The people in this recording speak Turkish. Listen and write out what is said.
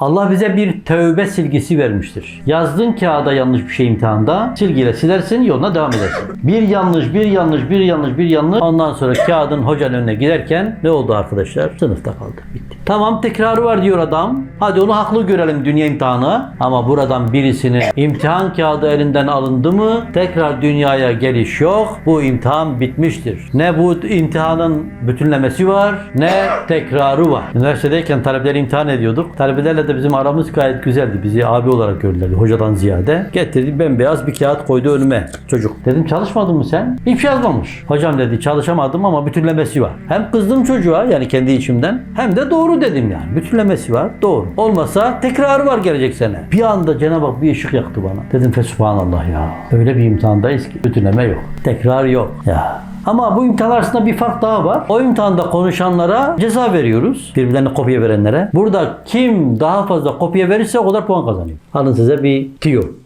Allah bize bir tövbe silgisi vermiştir. Yazdığın kağıda yanlış bir şey imtihanda silgiyle silersin yoluna devam edersin. Bir yanlış, bir yanlış, bir yanlış, bir yanlış. Ondan sonra kağıdın hocanın önüne giderken ne oldu arkadaşlar? Sınıfta kaldı. Bitti. Tamam tekrarı var diyor adam. Hadi onu haklı görelim dünya imtihanı. Ama buradan birisinin imtihan kağıdı elinden alındı mı tekrar dünyaya geliş yok. Bu imtihan bitmiştir. Ne bu imtihanın bütünlemesi var ne tekrarı var. Üniversitedeyken talebeleri imtihan ediyorduk. Talebelerle de bizim aramız gayet güzeldi. Bizi abi olarak gördülerdi hocadan ziyade. Getirdi bembeyaz bir kağıt koydu önüme çocuk. Dedim çalışmadın mı sen? Şey yazmamış. Hocam dedi çalışamadım ama bütünlemesi var. Hem kızdım çocuğa yani kendi içimden hem de doğru dedim yani. Bütünlemesi var doğru. Olmasa tekrarı var gelecek sene. Bir anda Cenab-ı Hak bir ışık yaktı bana. Dedim fesubhanallah ya. Öyle bir imtihandayız ki bütünleme yok. Tekrar yok. Ya ama bu imtihan arasında bir fark daha var. O imtihanda konuşanlara ceza veriyoruz. Birbirlerine kopya verenlere. Burada kim daha fazla kopya verirse o kadar puan kazanıyor. Alın size bir tiyo.